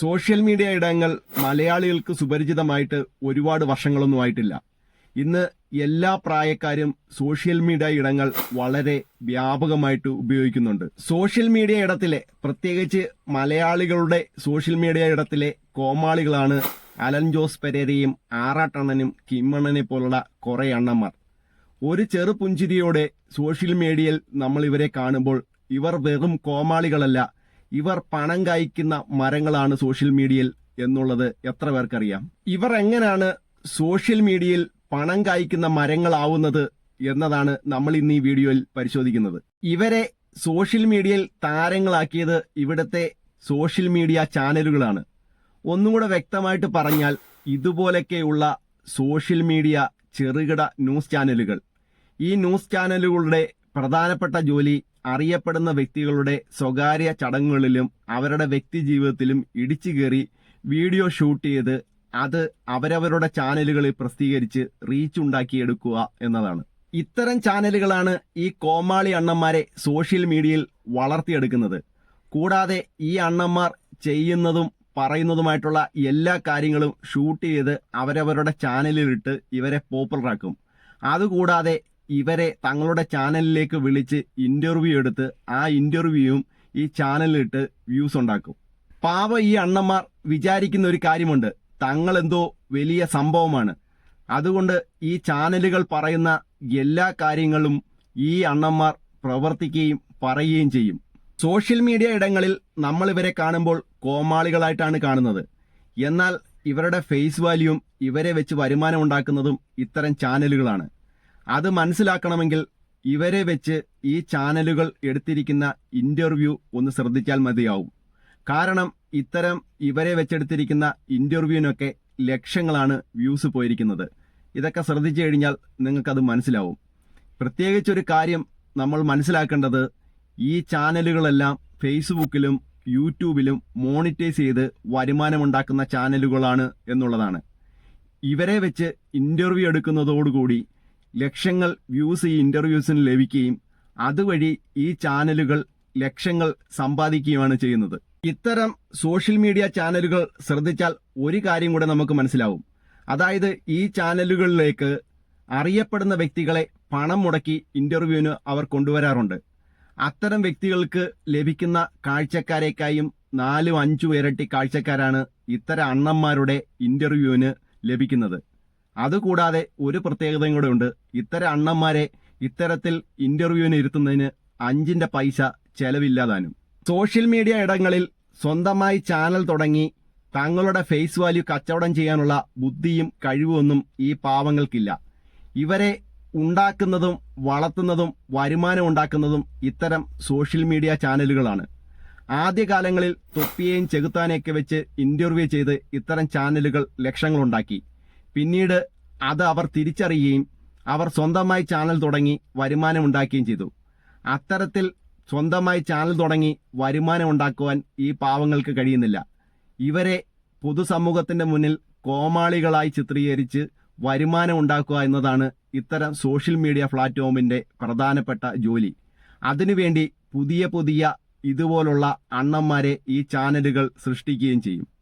Social media ഇടങ്ങൾ മലയാളികൾക്ക് സുപരിചിതമായിട്ട് ഒരുപാട് വർഷങ്ങളൊന്നും ആയിട്ടില്ല. ഇന്ന് എല്ലാ പ്രായക്കാരും സോഷ്യൽ മീഡിയ ഇടങ്ങൾ വളരെ വ്യാപകമായിട്ട് ഉപയോഗിക്കുന്നുണ്ട്. സോഷ്യൽ മീഡിയ ഇടത്തിലെ പ്രത്യേകിച്ച് മലയാളികളുടെ സോഷ്യൽ മീഡിയ ഇടത്തിലെ കോമാളികളാണ് അലൻ ജോസ് പെരേരയും ആറാട്ടണ്ണനും കിമ്മണ്ണനെ പോലുള്ള കുറെ അണ്ണന്മാർ. ഒരു ചെറു പുഞ്ചിരിയോടെ സോഷ്യൽ മീഡിയയിൽ നമ്മൾ ഇവരെ കാണുമ്പോൾ ഇവർ വെറും കോമാളികളല്ല ഇവർ പണം കായ്ക്കുന്ന മരങ്ങളാണ് സോഷ്യൽ മീഡിയയിൽ എന്നുള്ളത് എത്ര പേർക്കറിയാം? ഇവർ എങ്ങനെയാണ് സോഷ്യൽ മീഡിയയിൽ പണം കായ്ക്കുന്ന മരങ്ങളാവുന്നത് എന്നതാണ് നമ്മൾ ഇന്ന് ഈ വീഡിയോയിൽ പരിശോധിക്കുന്നത്. ഇവരെ സോഷ്യൽ മീഡിയയിൽ താരങ്ങളാക്കിയത് ഇവിടുത്തെ സോഷ്യൽ മീഡിയ ചാനലുകളാണ്. ഒന്നുകൂടെ വ്യക്തമായിട്ട് പറഞ്ഞാൽ ഇതുപോലൊക്കെയുള്ള സോഷ്യൽ മീഡിയ ചെറുകിട ന്യൂസ് ചാനലുകൾ. ഈ ന്യൂസ് ചാനലുകളുടെ പ്രധാനപ്പെട്ട ജോലി അറിയപ്പെടുന്ന വ്യക്തികളുടെ സ്വകാര്യ ചടങ്ങുകളിലും അവരുടെ വ്യക്തി ജീവിതത്തിലും ഇടിച്ചു കയറി വീഡിയോ ഷൂട്ട് ചെയ്ത് അത് അവരവരുടെ ചാനലുകളിൽ പ്രസിദ്ധീകരിച്ച് റീച്ച് ഉണ്ടാക്കിയെടുക്കുക എന്നതാണ്. ഇത്തരം ചാനലുകളാണ് ഈ കോമാളി അണ്ണന്മാരെ സോഷ്യൽ മീഡിയയിൽ വളർത്തിയെടുക്കുന്നത്. കൂടാതെ ഈ അണ്ണന്മാർ ചെയ്യുന്നതും പറയുന്നതുമായിട്ടുള്ള എല്ലാ കാര്യങ്ങളും ഷൂട്ട് ചെയ്ത് അവരവരുടെ ചാനലിലിട്ട് ഇവരെ പോപ്പുലറാക്കും. അതുകൂടാതെ ഇവരെ തങ്ങളുടെ ചാനലിലേക്ക് വിളിച്ച് ഇന്റർവ്യൂ എടുത്ത് ആ ഇന്റർവ്യൂവും ഈ ചാനലിലിട്ട് വ്യൂസ് ഉണ്ടാക്കും. പാവ ഈ അണ്ണന്മാർ വിചാരിക്കുന്ന ഒരു കാര്യമുണ്ട്. തങ്ങളെന്തോ വലിയ സംഭവമാണ്. അതുകൊണ്ട് ഈ ചാനലുകൾ പറയുന്ന എല്ലാ കാര്യങ്ങളും ഈ അണ്ണന്മാർ പ്രവർത്തിക്കുകയും പറയുകയും ചെയ്യും. സോഷ്യൽ മീഡിയ ഇടങ്ങളിൽ നമ്മൾ ഇവരെ കാണുമ്പോൾ കോമാളികളായിട്ടാണ് കാണുന്നത്. എന്നാൽ ഇവരുടെ ഫേസ് വാല്യൂവും ഇവരെ വെച്ച് വരുമാനം ഉണ്ടാക്കുന്നതും ഇത്തരം ചാനലുകളാണ്. അത് മനസ്സിലാക്കണമെങ്കിൽ ഇവരെ വെച്ച് ഈ ചാനലുകൾ എടുത്തിരിക്കുന്ന ഇന്റർവ്യൂ ഒന്ന് ശ്രദ്ധിച്ചാൽ മതിയാവും. കാരണം ഇത്തരം ഇവരെ വെച്ചെടുത്തിരിക്കുന്ന ഇന്റർവ്യൂവിനൊക്കെ ലക്ഷങ്ങളാണ് വ്യൂസ് പോയിരിക്കുന്നത്. ഇതൊക്കെ ശ്രദ്ധിച്ചു കഴിഞ്ഞാൽ നിങ്ങൾക്കത് മനസ്സിലാവും. പ്രത്യേകിച്ചൊരു കാര്യം നമ്മൾ മനസ്സിലാക്കേണ്ടത് ഈ ചാനലുകളെല്ലാം ഫേസ്ബുക്കിലും യൂട്യൂബിലും മോണിറ്റൈസ് ചെയ്ത് വരുമാനമുണ്ടാക്കുന്ന ചാനലുകളാണ് എന്നുള്ളതാണ്. ഇവരെ വെച്ച് ഇന്റർവ്യൂ എടുക്കുന്നതോടുകൂടി ലക്ഷങ്ങൾ വ്യൂസ് ഈ ഇന്റർവ്യൂസിന് ലഭിക്കുകയും അതുവഴി ഈ ചാനലുകൾ ലക്ഷങ്ങൾ സമ്പാദിക്കുകയുമാണ് ചെയ്യുന്നത്. ഇത്തരം സോഷ്യൽ മീഡിയ ചാനലുകൾ ശ്രദ്ധിച്ചാൽ ഒരു കാര്യം കൂടെ നമുക്ക് മനസ്സിലാവും. അതായത് ഈ ചാനലുകളിലേക്ക് അറിയപ്പെടുന്ന വ്യക്തികളെ പണം മുടക്കി ഇന്റർവ്യൂവിന് അവർ കൊണ്ടുവരാറുണ്ട്. അത്തരം വ്യക്തികൾക്ക് ലഭിക്കുന്ന കാഴ്ചക്കാരേക്കായും നാലും അഞ്ചും ഇരട്ടി കാഴ്ചക്കാരാണ് ഇത്തരം അണ്ണന്മാരുടെ ഇന്റർവ്യൂവിന് ലഭിക്കുന്നത്. അതുകൂടാതെ ഒരു പ്രത്യേകതയും കൂടെ ഉണ്ട്. ഇത്തരം അണ്ണന്മാരെ ഇത്തരത്തിൽ ഇന്റർവ്യൂവിന് ഇരുത്തുന്നതിന് അഞ്ചിന്റെ പൈസ ചെലവില്ലാതാനും. സോഷ്യൽ മീഡിയ ഇടങ്ങളിൽ സ്വന്തമായി ചാനൽ തുടങ്ങി തങ്ങളുടെ ഫേസ് വാല്യൂ കച്ചവടം ചെയ്യാനുള്ള ബുദ്ധിയും കഴിവൊന്നും ഈ പാവങ്ങൾക്കില്ല. ഇവരെ ഉണ്ടാക്കുന്നതും വളർത്തുന്നതും വരുമാനം ഉണ്ടാക്കുന്നതും ഇത്തരം സോഷ്യൽ മീഡിയ ചാനലുകളാണ് ആദ്യകാലങ്ങളിൽ തൊപ്പിയെയും ചെകുത്താനെയൊക്കെ വെച്ച് ഇന്റർവ്യൂ ചെയ്ത് ഇത്തരം ചാനലുകൾ ലക്ഷങ്ങളുണ്ടാക്കി പിന്നീട് അത് അവർ തിരിച്ചറിയുകയും അവർ സ്വന്തമായി ചാനൽ തുടങ്ങി വരുമാനം ഉണ്ടാക്കുകയും ചെയ്തു. അത്തരത്തിൽ സ്വന്തമായി ചാനൽ തുടങ്ങി വരുമാനം ഉണ്ടാക്കുവാൻ ഈ പാവങ്ങൾക്ക് കഴിയുന്നില്ല. ഇവരെ പൊതുസമൂഹത്തിന്റെ മുന്നിൽ കോമാളികളായി ചിത്രീകരിച്ച് വരുമാനം ഉണ്ടാക്കുക എന്നതാണ് ഇത്തരം സോഷ്യൽ മീഡിയ പ്ലാറ്റ്ഫോമിന്റെ പ്രധാനപ്പെട്ട ജോലി. അതിനുവേണ്ടി പുതിയ പുതിയ ഇതുപോലുള്ള അണ്ണന്മാരെ ഈ ചാനലുകൾ സൃഷ്ടിക്കുകയും ചെയ്യും.